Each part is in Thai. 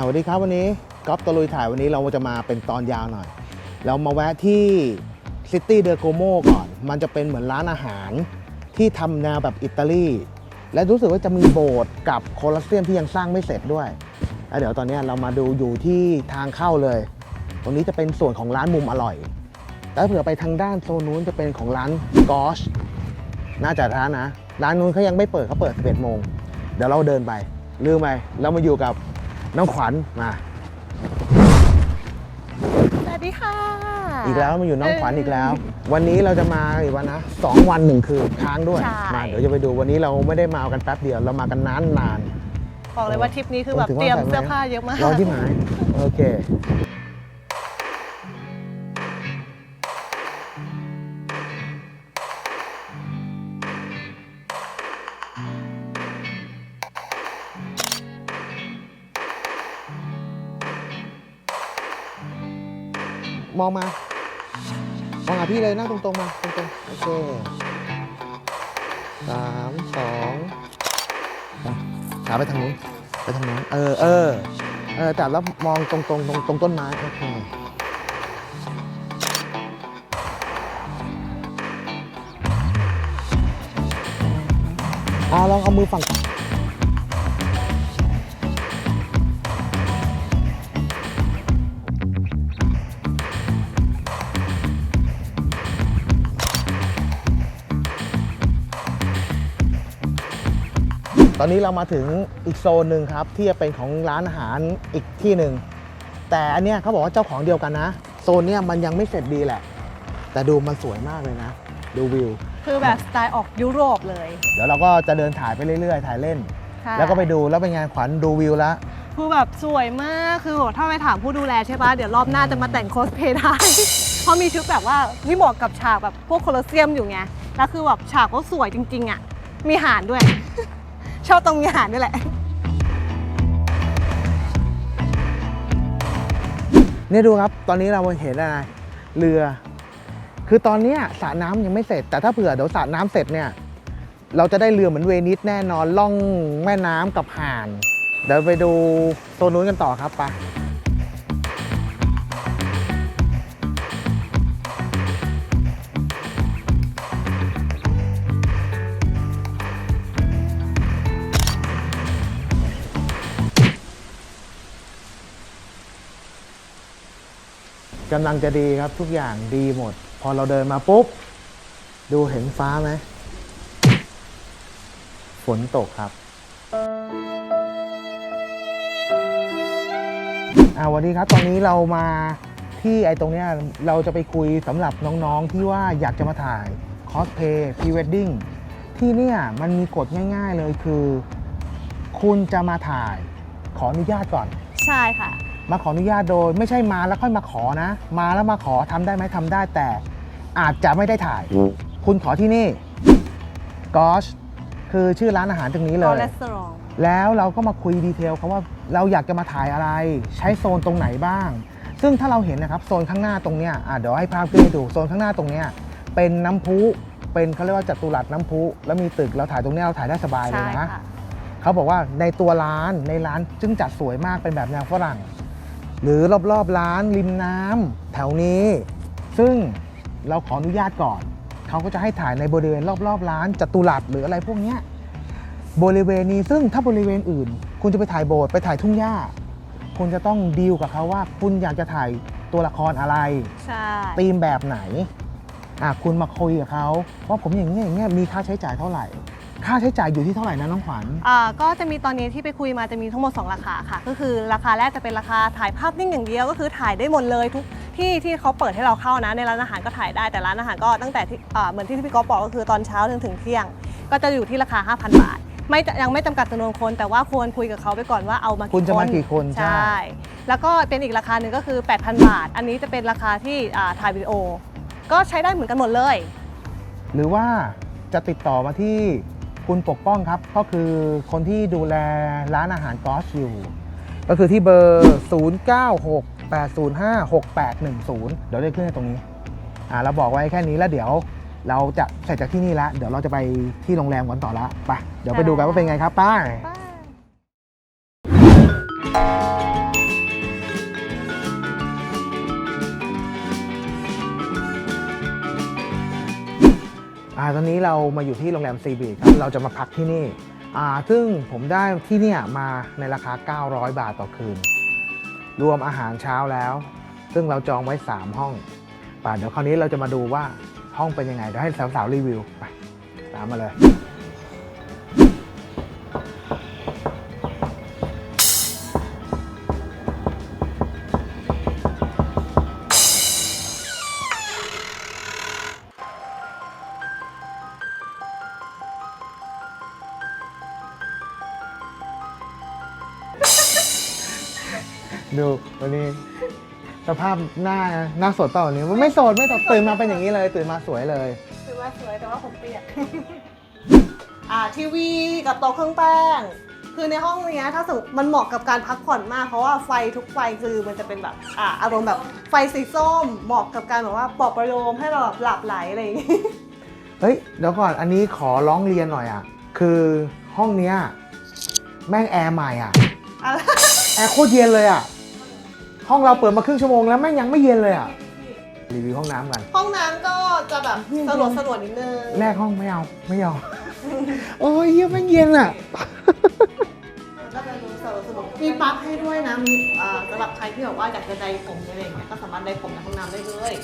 สวัสดีครับวันนี้ก๊อฟตะลุยถ่ายวันนี้เราจะมาเป็นตอนยาวหน่อย เรามาแวะที่ซิตี้เดอ g โกโมก่อน มันจะเป็นเหมือนร้านอาหารที่ทำแนวแบบอิตาลี และรู้สึกว่าจะมีโบสถ์กับโคลอสเซียมที่ยังสร้างไม่เสร็จด้วยแล้วเดี๋ยวตอนนี้เรามาดูอยู่ที่ทางเข้าเลย ตรงนี้จะเป็นส่วนของร้านมุมอร่อยแล้วเผื่อไปทางด้านโซนนู้นจะเป็นของร้านกอชน่าจะร้านนะ ร้านนู้นเขายังไม่เปิดเขาเปิด 11โมง เดี๋ยวเราเดินไป ลืมไป เรามาอยู่กับ น้องขวัญมาสวัสดีค่ะ อีกแล้วมาอยู่น้องขวัญอีกแล้ว วันนี้เราจะมาอีกวันนะสองวันหนึ่งคืนค้างด้วยใช่ มาเดี๋ยวจะไปดูวันนี้เราไม่ได้มากันแป๊บเดียวเรามากันนานนาน บอกเลยว่าทริปนี้คือแบบถึงว่าเตรียมใส่ไหมเสื้อผ้าเยอะมากรอที่หมายโอเค มองมา มองหาพี่เลยนั่งตรงๆมาตรงๆโอเคสามสองขาไปทางนู้นไปทางนู้นเออเออเออจับแล้วมองตรงๆตรงตรงต้นไม้โอเคเอาลองเอามือฝั่ง ตอนนี้เรามาถึงอีกโซนหนึ่งครับ ที่จะเป็นของร้านอาหารอีกที่หนึ่ง แต่อันเนี้ยเขาบอกว่าเจ้าของเดียวกันนะ โซนเนี้ยมันยังไม่เสร็จดีแหละ แต่ดูมันสวยมากเลยนะ ดูวิว คือแบบสไตล์ออกยุโรปเลยเดี๋ยวเราก็จะเดินถ่ายไปเรื่อยๆ ถ่ายเล่น ค่ะแล้วก็ไปดูแล้วเป็นไงขวัญดูวิวแล้ว คือแบบสวยมาก คือถ้าไปถามผู้ดูแลใช่ปะเดี๋ยวรอบหน้าจะมาแต่งโคสเพลย์ได้ เพราะมีชุดแบบว่าที่เหมาะกับฉากแบบพวกโคลอสเซียมอยู่ไง แล้วคือแบบฉากก็สวยจริงๆอะ มีหารด้วย ชอบตรงมีหารด้วยแหละ เนี่ยดูครับ ตอนนี้เราเห็นอะไรเรือ คือตอนเนี้ยสระน้ำยังไม่เสร็จ แต่ถ้าเผื่อเดี๋ยวสระน้ำเสร็จเนี่ย เราจะได้เรือเหมือนเวนิสแน่นอนล่องแม่น้ำกับห่าน เดี๋ยวไปดูโซนนู้นกันต่อครับไป กำลังจะดีครับทุกอย่างดีหมด พอเราเดินมาปุ๊บ ดูเห็นฟ้าไหมฝนตกครับอ่าวันนี้ครับ ตอนนี้เรามาที่ไอ้ตรงเนี้ยเราจะไปคุยสำหรับน้องๆที่ว่าอยากจะมาถ่ายคอสเพย์พรีเวดดิ้งที่เนี่ยมันมีกฎง่ายๆเลยคือ คุณจะมาถ่ายขออนุญาตก่อน ใช่ค่ะ มาขออนุญาตโดย ไม่ใช่มาแล้วค่อยมาขอนะ มาแล้วมาขอทำได้ไหมทำได้แต่อาจจะไม่ได้ถ่าย คุณขอที่นี่กอชคือชื่อร้านอาหารตรงนี้เลย แล้วเราก็มาคุยดีเทลเขาว่าเราอยากจะมาถ่ายอะไร ใช้โซนตรงไหนบ้าง ซึ่งถ้าเราเห็นนะครับโซนข้างหน้าตรงเนี้ยเดี๋ยวให้ภาพขึ้นให้ดูโซนข้างหน้าตรงเนี้ยเป็นน้ำพุเป็นเขาเรียกว่าจัตุรัสน้ำพุแล้วมีตึกเราถ่ายตรงเนี้ยเราถ่ายได้สบายเลยนะเขาบอกว่าในตัวร้านในร้านจึงจัดสวยมากเป็นแบบแนวฝรั่ง หรือรอบๆร้านริมน้ำแถวนี้ ซึ่งเราขออนุญาตก่อน เขาก็จะให้ถ่ายในบริเวณรอบๆร้านจัตุรัสหรืออะไรพวกเนี้ยบริเวณนี้ซึ่งถ้าบริเวณอื่น คุณจะไปถ่ายโบสถ์ไปถ่ายทุ่งหญ้า คุณจะต้องดีลกับเขาว่าคุณอยากจะถ่ายตัวละครอะไรใช่ธีมแบบไหนอะคุณมาคุยกับเขาว่าผมอย่างนี้ยอย่างเงี้ยมีค่าใช้จ่ายเท่าไหร่ ค่าใช้จ่ายอยู่ที่เท่าไหร่นะน้องขวัญ อ่าก็จะมีตอนนี้ที่ไปคุยมาจะมีทั้งหมด 2 ราคาค่ะ ก็คือราคาแรกจะเป็นราคาถ่ายภาพนิ่งอย่างเดียว ก็คือถ่ายได้หมดเลยทุกที่ที่เขาเปิดให้เราเข้านะในร้านอาหารก็ถ่ายได้แต่ร้านอาหารก็ตั้งแต่ที่อ่าเหมือนที่พี่ก๊อฟบอกก็คือตอนเช้าจนถึงเที่ยง ก็จะอยู่ที่ราคา 5,000 บาท ไม่ยังไม่จำกัดจำนวนคน แต่ว่าควรคุยกับเขาไปก่อนว่าเอามาคุณกี่จะคนมากี่คนใช่ ใช่แล้วก็เป็นอีกราคาหนึ่งก็คือ 8,000 บาท อันนี้จะเป็นราคาที่อ่าถ่ายวิดีโอ ก็ใช้ได้เหมือนกันหมดเลย หรือว่าจะติดต่อมาที่ คุณปกป้องครับ ก็คือคนที่ดูแลร้านอาหารกอสอยู่ ก็คือที่เบอร์ 0968056810 เดี๋ยวได้ขึ้นให้ตรงนี้อ่าเราบอกไว้แค่นี้แล้วเดี๋ยวเราจะเสร็จจากที่นี่แล้วเดี๋ยวเราจะไปที่โรงแรมกันต่อละไปเดี๋ยวไปดูกันว่าเป็นไงครับไป้าาตอนนี้เรามาอยู่ที่โรงแรมซีบีครับเราจะมาพักที่นี่อ่าซึ่งผมได้ที่เนี่ยมาในราคา 900 บาทต่อคืน รวมอาหารเช้าแล้ว ซึ่งเราจองไว้ 3 ห้องป่าเดี๋ยวคราวนี้เราจะมาดูว่าห้องเป็นยังไงเดี๋ยวให้สาวๆรีวิวไปตามมาเลย ภาพหน้าหน้าสดเปล่าวันนี้มันไม่สดไม่สดตื่นมาเป็นอย่างนี้เลย ตื่นมาสวยเลย คือว่าสวยแต่ว่าผมเปียก อ่าทีวีกับโต๊ะเครื่องแป้ง คือในห้องเนี้ยถ้าสมมติมันเหมาะกับการพักผ่อนมาก เพราะว่าไฟทุกไฟคือมันจะเป็นแบบอ่าอารมณ์แบบไฟสีส้มเหมาะกับการแบบว่าปลอบประโลมให้เราแบบหลับไหลอะไรอย่างงี้ เฮ้ยเดี๋ยวก่อนอันนี้ขอร้องเรียนหน่อยอะ คือห้องเนี้ยแม่งแอร์ใหม่อะ อะไร แอร์โคตรเย็นเลยอะ ห้องเราเปิดมาครึ่งชั่วโมงแล้วแม่งยังไม่เย็นเลยอะรีวิวห้องน้ำกัน ห้องน้ำก็จะแบบสลดสลดนิดนึงแรกห้องไม่เอาไม่เอาโอ้ยเหี้ยแม่งเย็นอะก็จะดูสลดสลดมีปลั๊กให้ด้วยนะมีอ่าสำหรับใครที่แบบว่าอยากจะใดผมอะไรอย่างเงี้ยก็สามารถใดผมในห้องน้ำได้เลย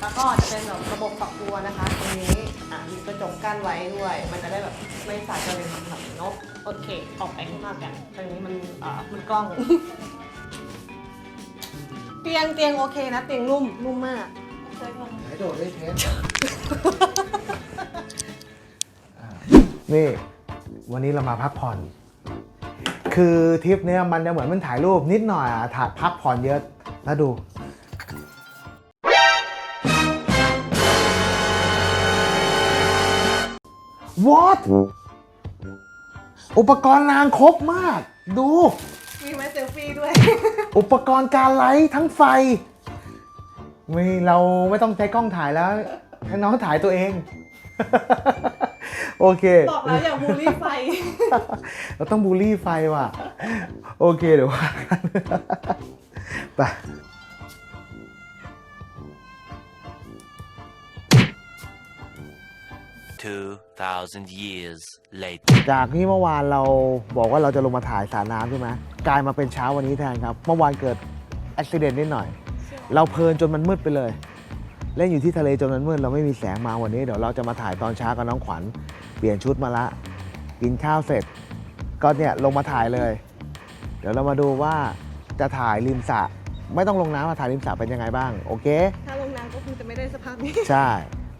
แล้วก็จะเป็นแบบระบบฝักบัวนะคะตรงนี้อ่ามีกระจกกั้นไว้ด้วย มันจะได้แบบไม่สาดกระเด็นแบบนกโอเค ออกไปข้างนอกกันตรงนี้มันอ่ามันกล้อง เตียงเตียงโอเคนะ เตียงนุ่มนุ่มมากไหนโดดได้เทสนี่วันนี้เรามาพักผ่อน คือทริปเนี้ยมันจะเหมือนมันถ่ายรูปนิดหน่อยอะถ่ายพักผ่อนเยอะ แล้วดู What อุปกรณ์นางครบมาก ดู มีไม้เซลฟี่ด้วย อุปกรณ์การไลฟ์ทั้งไฟไม่เราไม่ต้องใช้กล้องถ่ายแล้วให้น้องถ่ายตัวเอง โอเคบอกแล้วอย่าบูลลี่ไฟ เราต้องบูลลี่ไฟว่ะ โอเคเดี๋ยวว่ากันไป 2,000 years later. จากที่เมื่อวานเราบอกว่าเราจะลงมาถ่ายสระน้ำใช่ไหมกลายมาเป็นเช้าวันนี้แทนครับ เมื่อวานเกิดอุบิเหตุนิดหน่อย เราเพลินจนมันมืดไปเลย เล่นอยู่ที่ทะเลจนมันมืดเราไม่มีแสงมาวันนี้เดี๋ยวเราจะมาถ่ายตอนเช้ากับน้องขวัญ เปลี่ยนชุดมาละ กินข้าวเสร็จ ก็เนี่ยลงมาถ่ายเลย เดี๋ยวเรามาดูว่าจะถ่ายริมสระไม่ต้องลงน้ำมาถ่ายริมสระเป็นยังไงบ้าง โอเค ถ้าลงน้ำก็คงจะไม่ได้สภาพนี้ ใช่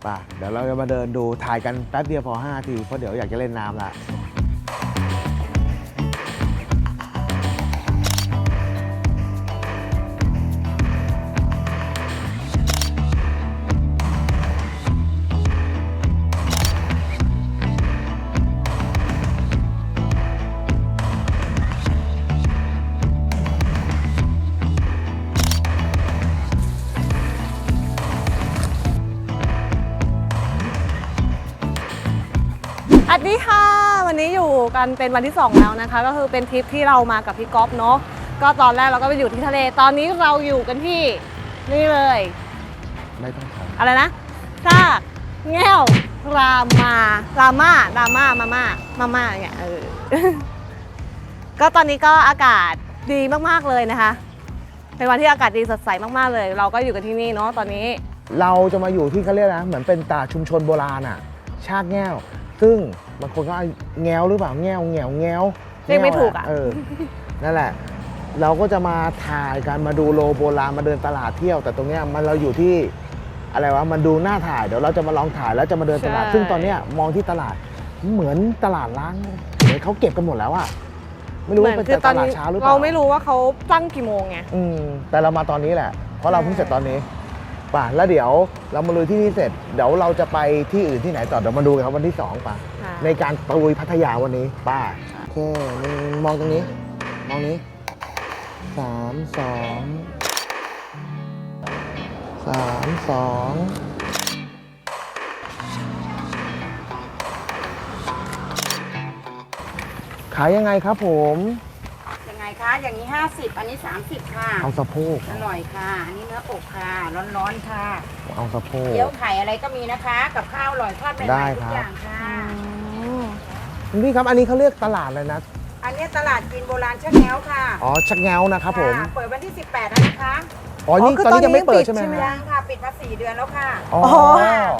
ป่ะเดี๋ยวเราจะมาเดินดูถ่ายกันแป๊บเดียวพอ5นาทีเพราะเดี๋ยวอยากจะเล่นน้ำละ ดีค่ะ วันนี้อยู่กันเป็นวันที่ 2 แล้วนะคะ ก็คือเป็นทริปที่เรามากับพี่ก๊อฟเนาะก็ตอนแรกเราก็ไปอยู่ที่ทะเล ตอนนี้เราอยู่กันที่นี่เลย ไม่ต้องถายอะไรนะซากแง่วรามารามารามามาม่ามาม่าเนี่ยเออก็ตอนนี้ก็อากาศดีมากๆเลยนะคะเป็นวันที่อากาศดีสดใสมากๆเลย เราก็อยู่กันที่นี่เนาะตอนนี้ เราจะมาอยู่ที่เขาเรียกนะเหมือนเป็นตลาดชุมชนโบราณอะ ชากแง้ว ซึ่งบางคนก็เอาแง้วหรือเปล่าแง้วแง้วแง้วเรียกไม่ถูกอะ เออ นั่นแหละ เราก็จะมาถ่ายกันมาดูโลโบราณมาเดินตลาดเที่ยว แต่ตรงเนี้ยมันเราอยู่ที่อะไรวะมันดูน่าถ่ายเดี๋ยวเราจะมาลองถ่ายแล้วจะมาเดินตลาดซึ่งตอนเนี้ยมองที่ตลาดเหมือนตลาดล้างเหมือนเขาเก็บกันหมดแล้วอะไม่รู้ว่าเป็นคืตลาดเช้าหรือเปล่าเราไม่รู้ว่าเขาตั้งกี่โมงไง อืมแต่เรามาตอนนี้แหละเพราะเราเพิ่งเสร็จตอนนี้ ป่ะแล้วเดี๋ยวเรามาลุยที่นี่เสร็จ เดี๋ยวเราจะไปที่อื่นที่ไหนต่อเดี๋ยวมาดูกันครับวันที่ 2ป่ะค่ะ ในการตะลุยพัทยาวันนี้ป้าโอเคนี่มองตรงนี้ มองนี้สามสองสามสองขายยังไงครับผมยังไง คะ อย่างนี้ 50 อันนี้ 30 ค่ะ เอาสะโพกอร่อยค่ะ อันนี้เนื้ออกค่ะ ร้อนๆค่ะ เอาสะโพก เกี๊ยวไข่อะไรก็มีนะคะ กับข้าวอร่อยทอดใหม่ได้ๆทุครักบ อย่างค่ะ คุณพี่ครับอันนี้เขาเรียกตลาดเลยนะ อันนี้ตลาดจีนโบราณชะแนวค่ะอ๋อชักแงวนะครับผม ค่ะเปิดวันที่ 18แล้วนะคะอ๋อ นี่อ๋อคือตอนนี้ยังไม่ตอนนี้เปิดใช่ไหมปิดใช่ไหม ฮะยังค่ะ ปิดมา 4 เดือนแล้วค่ะอ๋ออ๋อ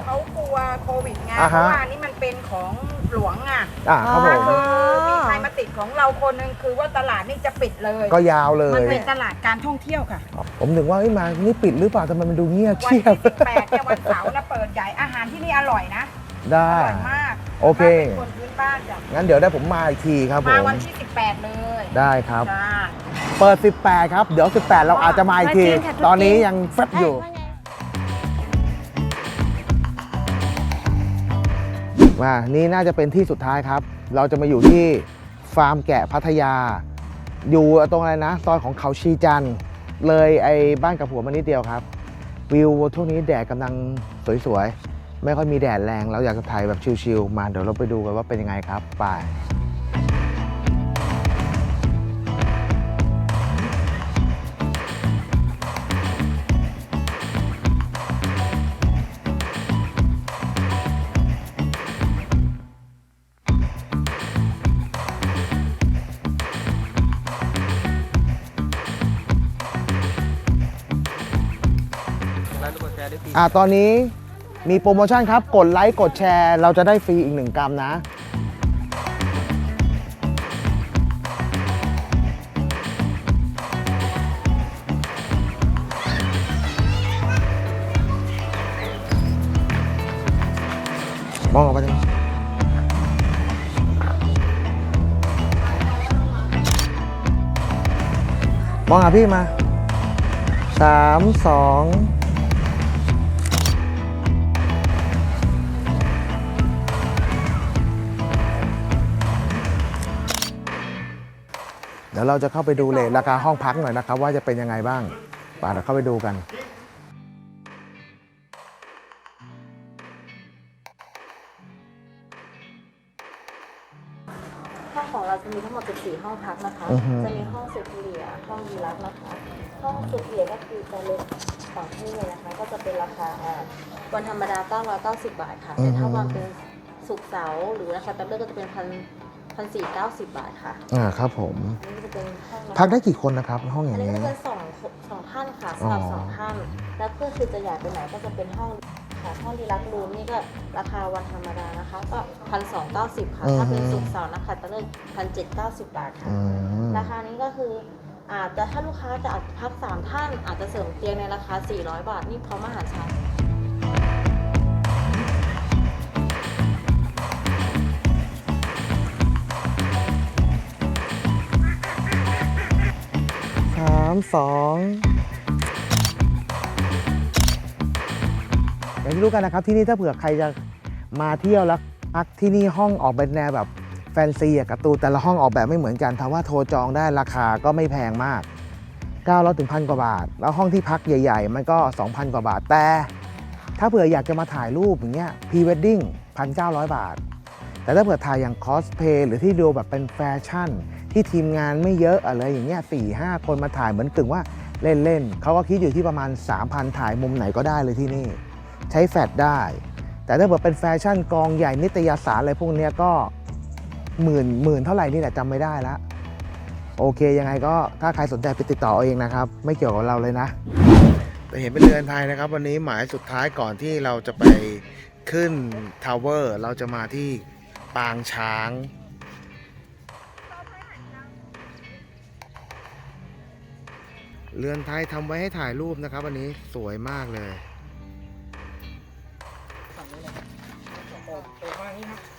เขากลัวโควิดไง อ่าเพฮะ ราะว่าอันนี้มันเป็นของหลวงอะอ่าครับผมคือมี ใครมาติดของเราคนหนึงคือว่าตลาดนี่จะปิดเลย ก็ยาวเลมันยเป็นตลาดการท่องเที่ยวค่ะ ผมถึงว่าเอ้ยมานี่ปิดหรือเปล่าทำไมมันดูเงียบวันเชีที่ยบ18เนี่ยวันเสาร์นะเปิดใหญ่อาหารที่นี่อร่อยนะ ได้ อร่อยมากโอเคเป็นคนพื้นบ้านจ้ะงั้นเดี๋ยวได้ผมมาอีกทีครับผมาม วันที่ 18 เลยได้ครับ จ้า เปิด 18 ครับ เดี๋ยว 18 เราอาจจะมาอีกที มาจริงค่ะทุกตอนนี้ทียังแฟบอยู่ว่านี่น่าจะเป็นที่สุดท้ายครับ เราจะมาอยู่ที่ ฟาร์มแกะพัทยา อยู่ตรงอะไรนะซอยของเขาชีจันเลยไอ้บ้านกับหัวมานิดเดียวครับ วิวช่วงนี้แดดกำลังสวยๆ ไม่ค่อยมีแดดแรง เราอยากจะถ่ายแบบชิลๆ มาเดี๋ยวเราไปดูกันว่าเป็นยังไงครับไป อ่าตอนนี้มีโปรโมชั่นครับ กดไลค์ กดแชร์ เราจะได้ฟรีอีกหนึ่งกรัมนะ มองออกไปตรงนี้มองหาพี่มาสามสอง ยวเราจะเข้าไปดูเลทราคาห้องพักหน่อยนะครับ ว่าจะเป็นยังไงบ้างป่าเดี๋ยวเข้าไปดูกันห้องของเราจะมีทั้งหมด14ห้องพักนะคะอือฮึจะมีห้องสุดเลียห้องยีรักนะคะ ห้องสุดเลียก็คือจะเล็กสองที่เลยนะคะ ก็จะเป็นราคาอ่าวันธรรมดา990 บาทค่ะแต่ถ้าวันเป็นสุกร์เสาร์หรือนะคะแต่เลือกก็จะเป็นพัน พันสี่เก้าสิบบาทค่ะอ่าครับผมอันนี้จะเป็นห้องนอน พักได้กี่คนนะครับ ห้องออัย่านงนี้นี้ก็จะเป็นสองสองท่านค่ะสำหรับอ๋อ สองท่านแล้วเพื่อคือจะใหญ่ไปไหนก็จะเป็นห้องค่ะห้องดีลักซ์รูมนี่ก็ราคาวันธรรมดานะคะ ก็พันสองเก้าสิบค่ะ ถ้าเป็นสุกร์เสาร์นะคะจะเลิกพันเจ็ดเก้าสิบบาทค่ะ อืมราคานี้ก็คืออาจจะถ้าลูกค้าจะอาจพักสามท่านอาจจะเสริมเตียงในราคา 400 บาทนี่พร้อมอาหารเช้าามสองอย่างที่รู้กันนะครับที่นี่ถ้าเผื่อใครจะมาเที่ยวแล้วพักที่นี่ห้องออกเป็นแนวแบบแฟนซีอะการ์ตูแต่ละห้องออกแบบไม่เหมือนกันถ้าว่าโทรจองได้ราคาก็ไม่แพงมาก900ถึงพันกว่าบาท แล้วห้องที่พักใหญ่ ๆ มันก็ 2,000 กว่าบาท แต่ ถ้าเผื่ออยากจะมาถ่ายรูปอย่างเงี้ยพรีเวดดิ้ง1,900 บาท แต่ถ้าเผื่อถ่ายอย่างคอสเพย์หรือที่ดูแบบเป็นแฟชั่น ที่ทีมงานไม่เยอะอะไรอย่างเงี้ยสี่ห้าคนมาถ่ายเหมือนกึ่งว่าเล่นๆเขาก็คิดอยู่ที่ประมาณ 3,000 ถ่ายมุมไหนก็ได้เลยที่นี่ ใช้แฟลชได้ แต่ถ้าเผื่อเป็นแฟชั่นกองใหญ่นิตยสารอะไรพวกนี้ก็หมื่นหมื่นเท่าไหร่นี่แหละจำไม่ได้ละโอเคยังไงก็ถ้าใครสนใจไปติดต่อเอาเองนะครับ ไม่เกี่ยวกับเราเลยนะแต่เห็นเป็นเรือนไทยนะครับ วันนี้หมายสุดท้ายก่อนที่เราจะไปขึ้นทาวเวอร์เราจะมาที่ปางช้าง เรือนไทยทำไว้ให้ถ่ายรูปนะครับวันนี้สวยมากเลย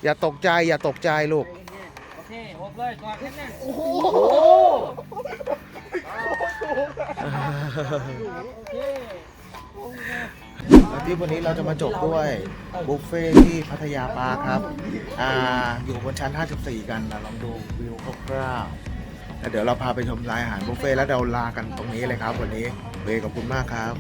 อย่าตกใจอย่าตกใจลูกโอเคหกเลยกอดแน่นๆอาทิตย์วันนี้เราจะมาจบด้วยบุฟเฟ่ที่พัทยาปาร์คครับ อ่า อยู่บนชั้น 54 กันนะลองดูวิวคร่าวๆ แล้วเดี๋ยวเราพาไปชมรายอาหารบุฟเฟ่แล้วเราลากันตรงนี้เลยครับ วันนี้เวขอบคุณมากครับ